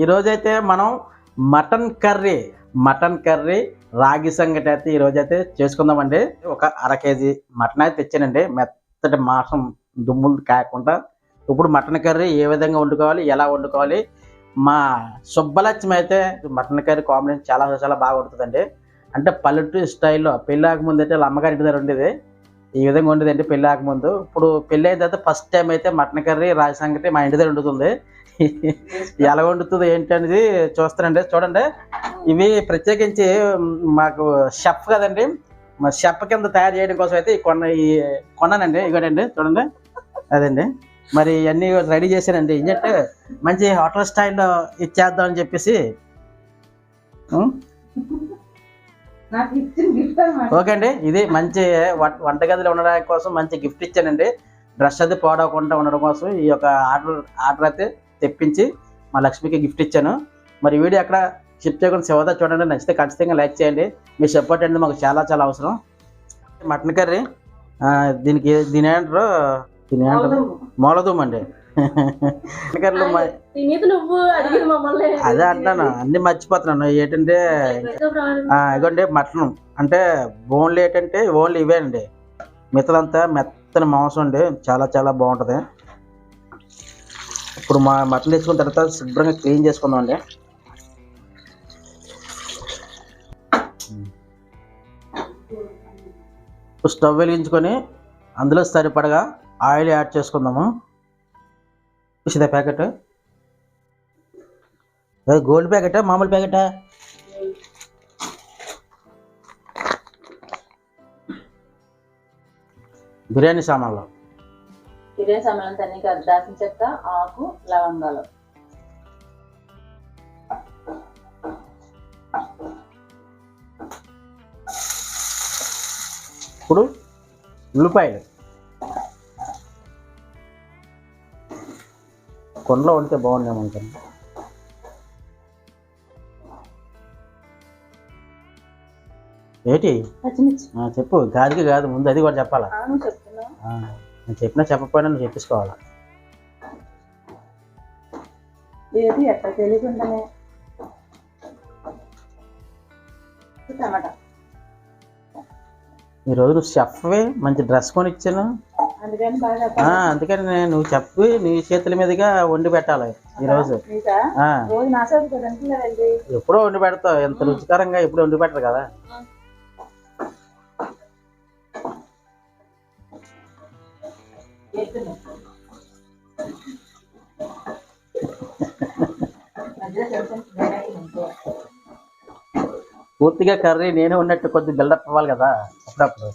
ఈరోజైతే మనం mutton curry mutton curry రాగి సంగటి అయితే ఈరోజైతే చేసుకుందామండి. ఒక అర కేజీ మటన్ అయితే తెచ్చానండి. మెత్తటి మాంసం దుమ్ములు కాకుండా ఇప్పుడు మటన్ కర్రీ ఏ విధంగా వండుకోవాలి ఎలా వండుకోవాలి మా సుబ్బలక్ష్మి అయితే మటన్ కర్రీ కాంబినేషన్ చాలా చాలా బాగా వండుతుందండి. అంటే పల్లెటూరు స్టైల్లో పెళ్ళాక ముందు అయితే వాళ్ళ అమ్మగారి ఇంటి దగ్గర ఉండేది. ఈ విధంగా ఉండేదండి పెళ్ళి ముందు ఇప్పుడు పెళ్ళి అయిన తర్వాత ఫస్ట్ టైం అయితే మటన్ కర్రీ రాగి సంగటి మా ఇంటి దగ్గర వండుతుంది. ఎలా వండుతుంది ఏంటి అనేది చూస్తానండి. చూడండి. ఇవి ప్రత్యేకించి మాకు షెఫ్ కదండి. మా షెఫ్ కింద తయారు చేయడం కోసం అయితే ఈ కొన్న ఈ కొన్నానండి. ఇగోనండి చూడండి. అదండి. మరి ఇవన్నీ రెడీ చేశానండి. ఏంటంటే మంచి హోటల్ స్టైల్లో ఇచ్చేద్దాం అని చెప్పేసి ఓకే అండి. ఇది మంచి వంటగదిలో ఉండడానికి కోసం మంచి గిఫ్ట్ ఇచ్చానండి. డ్రెస్ అది పాడవకుండా ఉండడం కోసం ఈ యొక్క ఆర్డర్ ఆర్డర్ అయితే తెప్పించి మా లక్ష్మికి గిఫ్ట్ ఇచ్చాను. మరి వీడియో అక్కడ షిప్ చేయకుండా శివదా చూడండి. నచ్చితే ఖచ్చితంగా లైక్ చేయండి. మీ సపోర్ట్ అనేది మాకు చాలా చాలా అవసరం. మటన్ కర్రీ దీనికి దీని ఏమంటారు దీని ఏమంటారు మూలదూమ్ అండి. అదే అంటాను అన్ని మర్చిపోతున్నాను. ఏంటంటే ఆ, ఇదిగోండి మటన్. అంటే బోన్లు ఏంటంటే ఓన్లీ ఇవే అండి మిగతాదంతా మెత్తని మాంసం అండి. చాలా చాలా బాగుంటుంది. ఇప్పుడు మా మటన్ తెచ్చుకున్న తర్వాత శుభ్రంగా క్లీన్ చేసుకుందాం అండి. ఇప్పుడు స్టవ్ వెలిగించుకొని అందులో సరిపడగా ఆయిల్ యాడ్ చేసుకుందాము. చూసిదా ప్యాకెట్? గోల్డ్ ప్యాకెటా మామూలు ప్యాకెటా? బిర్యానీ సామాన్లు. బిర్యానీ సమయం తనకి దాచిన చెక్క ఆకు లవంగాలు. ఇప్పుడు ఉల్లిపాయలు. కొండలో వండితే బాగుండేమో అనుకోండి ఏంటి? చెప్పు. గాదికి కాదు ముందు అది కూడా చెప్పాలా? ఆ, నేను చెప్పినా చెప్పకపోయినా నువ్వు చెప్పించుకోవాలా ఏది ఎక్కడ తెలియకుండానే? టమాటా ఈ రోజు నువ్వు చెప్పవే మంచి డ్రెస్ కొని ఇచ్చాను అందుకని నేను నువ్వు చెప్పి నీ చేతుల మీదుగా వండి పెట్టాలి ఈరోజు ఎప్పుడో వండి పెడతావు ఎంత రుచికరంగా ఎప్పుడు వండి పెట్టరు కదా. పూర్తిగా కర్రీ నేనే ఉన్నట్టు కొద్ది బిల్డప్ అవ్వాలి కదా అప్పుడప్పుడు.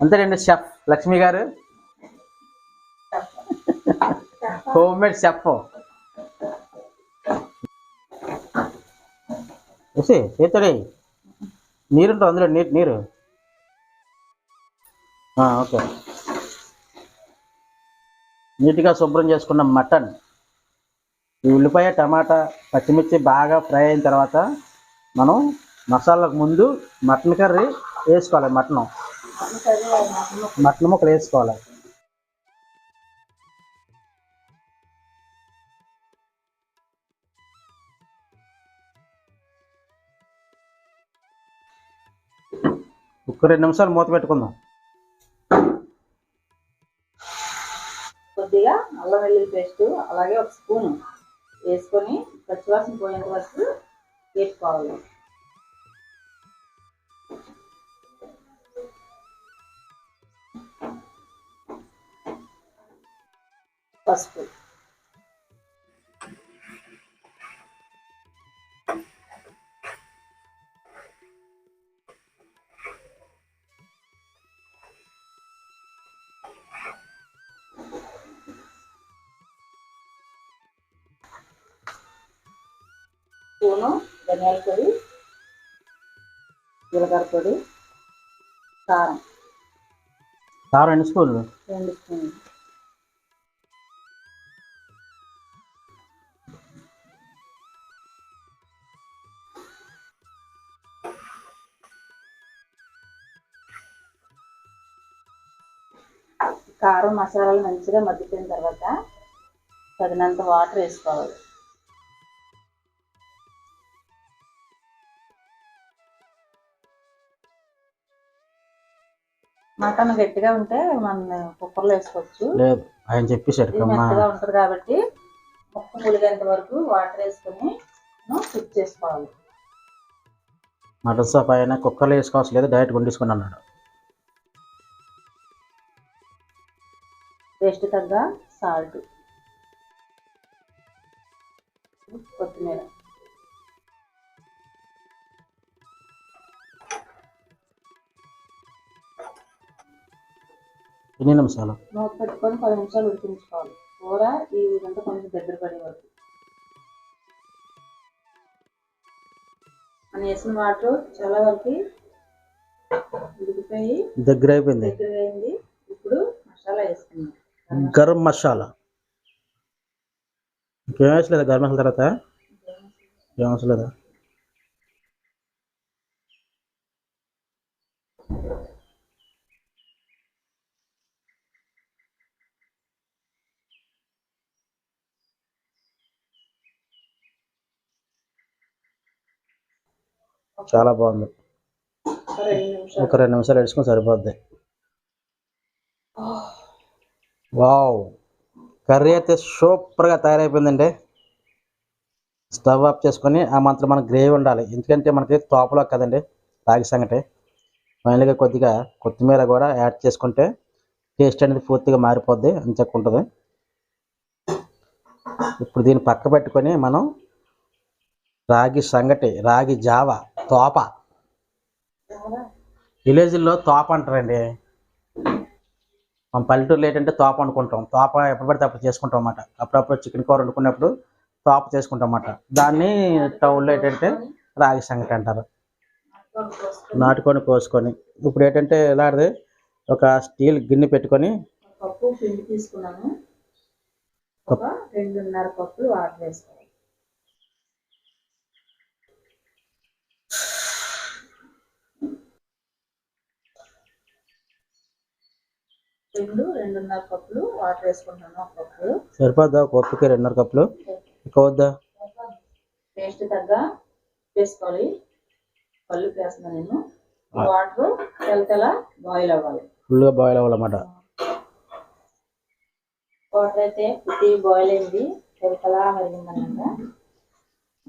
అంతేనండి షెఫ్ లక్ష్మి గారు? హోమ్ మేడ్ షెఫ్ చూసి చేతుడి. నీరుంటుంది అందులో నీరు నీరు. ఓకే. నీట్గా శుభ్రం చేసుకున్న మటన్. ఈ ఉల్లిపాయ టమాటా పచ్చిమిర్చి బాగా ఫ్రై అయిన తర్వాత మనం మసాలాకు ముందు మటన్ కర్రీ వేసుకోవాలి మటన్. మటన్ ముక్కలు వేసుకోవాలి. ఒక రెండు నిమిషాలు మూత పెట్టుకుందాం. కొద్దిగా అల్లం వెల్లుల్లి పేస్ట్ అలాగే ఒక స్పూన్ వేసుకొని పచ్చివాసన పోయేంత వరకు వేసుకోవాలి. పసుపు. స్పూను ధనియాల పొడి జీలకర్ర పొడి కారం. కారం ఎన్ని స్పూన్లు? రెండు స్పూన్లు. కారం మసాలాలు మంచిగా మగ్గిపోయిన తర్వాత తగినంత వాటర్ వేసుకోవాలి. మటన్ గట్టిగా ఉంటే మన కుక్కర్లో వేసుకోవచ్చు. లేదు ఆయన చెప్పేశాడు ఇది మెత్తగా ఉంటుంది కాబట్టి ముక్క ములిగేంత వరకు వాటర్ వేసుకొని కుక్ చేసుకోవాలి. మటన్ సూప్ ఆయన కుక్కర్లో వేసుకోవాల్సి లేదు డైరెక్ట్ వండించుకుని అన్నాడు. టేస్ట్ తగ్గ సాల్ట్ కొత్తిమీర. ఎన్ని నిమిషాలు? మూత పెట్టుకొని పది నిమిషాలు ఉడికించుకోవాలి. కూర ఈ విధంగా కొంచెం దగ్గర పడే వరకు. మనం వేసిన వాటర్ చాలా వరకు ఉడికిపోయి దగ్గర అయిపోయింది. దగ్గర అయింది. ఇప్పుడు మసాలా వేసుకున్నాం గరం మసాలా. ఇంకేం వేసలేదా గరం మసాలా తర్వాత? ఏం అవసరం చాలా బాగుంది. ఒక రెండు నిమిషాలు వేసుకుని సరిపోద్ది. వావ్. కర్రీ అయితే సూపర్గా తయారైపోయిందండి. స్టవ్ ఆఫ్ చేసుకొని ఆ మాత్రం మనకు గ్రేవీ ఉండాలి. ఎందుకంటే మనకి తోపలో కదండి రాగి సంగటి. ఫైనల్గా కొద్దిగా కొత్తిమీర కూడా యాడ్ చేసుకుంటే టేస్ట్ అనేది పూర్తిగా మారిపోద్ది అంచక్క ఉంటుంది ఇప్పుడు దీన్ని పక్క పెట్టుకొని మనం రాగి సంగటి రాగి జావ తోప. విలేజ్లో తోప అంటారండి. మన పల్లెటూరులో ఏంటంటే తోప అనుకుంటాం. తోప ఎప్పుడు పడితే అప్పుడు చేసుకుంటాం అన్నమాట. అప్పుడప్పుడు చికెన్ కూర వండుకున్నప్పుడు తోప చేసుకుంటాం అన్నమాట. దాన్ని టౌన్లో ఏంటంటే రాగి సంగటి అంటారు. నాటుకొని కోసుకొని. ఇప్పుడు ఏంటంటే ఎలాంటిది ఒక స్టీల్ గిన్నె పెట్టుకొని కప్పు పిండి తీసుకున్నాను. ఒక రెండున్నర కప్పులు వాటర్ వేసుకోవాలి. రెండు రెండున్నర కప్పులు వాటర్ వేసుకుంటాను ఒక కప్పు. సరిపోద్దా ఒక కప్పుకి రెండున్నర కప్పులు? ఎక్కువ వద్దా టేస్ట్ తగ్గ వేసుకోవాలి. పళ్ళు వేస్తున్నాను నేను. వాటర్ తెలతెల బాయిల్ అవ్వాలి. ఫుల్గా బాయిల్ అవ్వాలన్నమాట. వాటర్ అయితే పుట్టి బాయిల్ అయింది. తెలతలా మరిగిందన్నమాట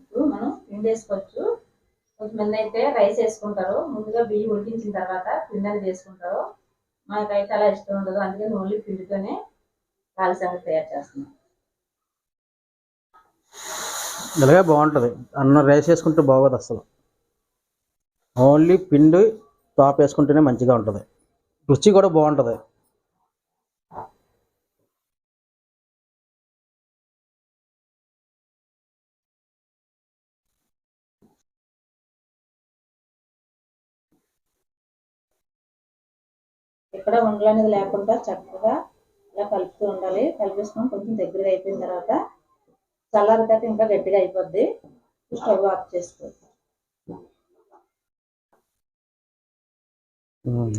ఇప్పుడు మనం పిండి వేసుకోవచ్చు. కొంతమంది అయితే రైస్ వేసుకుంటారు. ముందుగా బియ్యం ఉడికించిన తర్వాత పిండి అనేది వేసుకుంటారు. మనకైతే అలా ఇష్టం ఉండదు. అందుకని ఓన్లీ పిండితోనే కాలి సంగతి తయారు చేస్తున్నాం. ఇలాగే బాగుంటుంది. అన్నం రైస్ వేసుకుంటే బాగోదు అసలు ఓన్లీ పిండి టాప్ వేసుకుంటేనే మంచిగా ఉంటుంది. రుచి కూడా బాగుంటుంది. ఇక్కడ ఉండలు అనేది లేకుండా చక్కగా ఇలా కలుపుతూ ఉండాలి. కలిపేసుకొని కొంచెం దగ్గరగా అయిపోయిన తర్వాత చల్లారితాక ఇంకా గట్టిగా అయిపోద్ది. స్టవ్ ఆఫ్ చేసుకోవచ్చు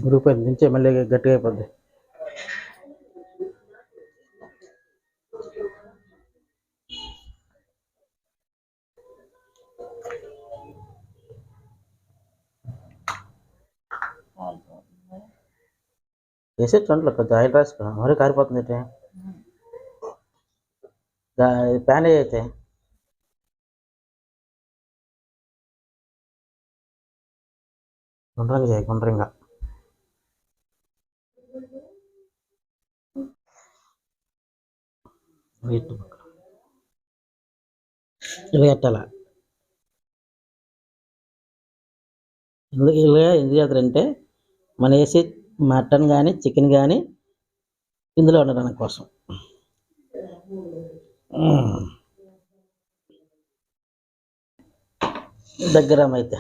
ఉడికిపోయింది మళ్ళీ గట్టిగా అయిపోద్ది. వేసే అంట్లో కొంచెం ఆయిల్ రాసుకో. మరీ కారిపోతుంది ప్యాన్ అయితే. గుండ్రంగా చేయి గుండ్రంగా. ఇటు పక్క. ఎందుకు ఇలా ఎందుకు చేస్తారంటే మన వేసే మటన్ కానీ చికెన్ కానీ ఇందులో ఉండడానికి కోసం. దగ్గర అయితే.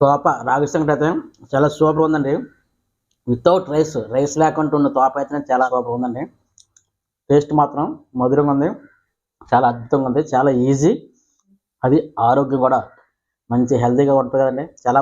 తోప రాగి సంగటి అయితే చాలా సూపర్ ఉందండి. వితౌట్ రైస్ రైస్ లేకుండా ఉన్న తోప అయితే చాలా సూపర్ ఉందండి. టేస్ట్ మాత్రం మధురంగా ఉంది. చాలా అద్భుతంగా ఉంది. చాలా ఈజీ అది ఆరోగ్యం కూడా మంచి హెల్తీగా ఉంటుంది కదండి. చాలా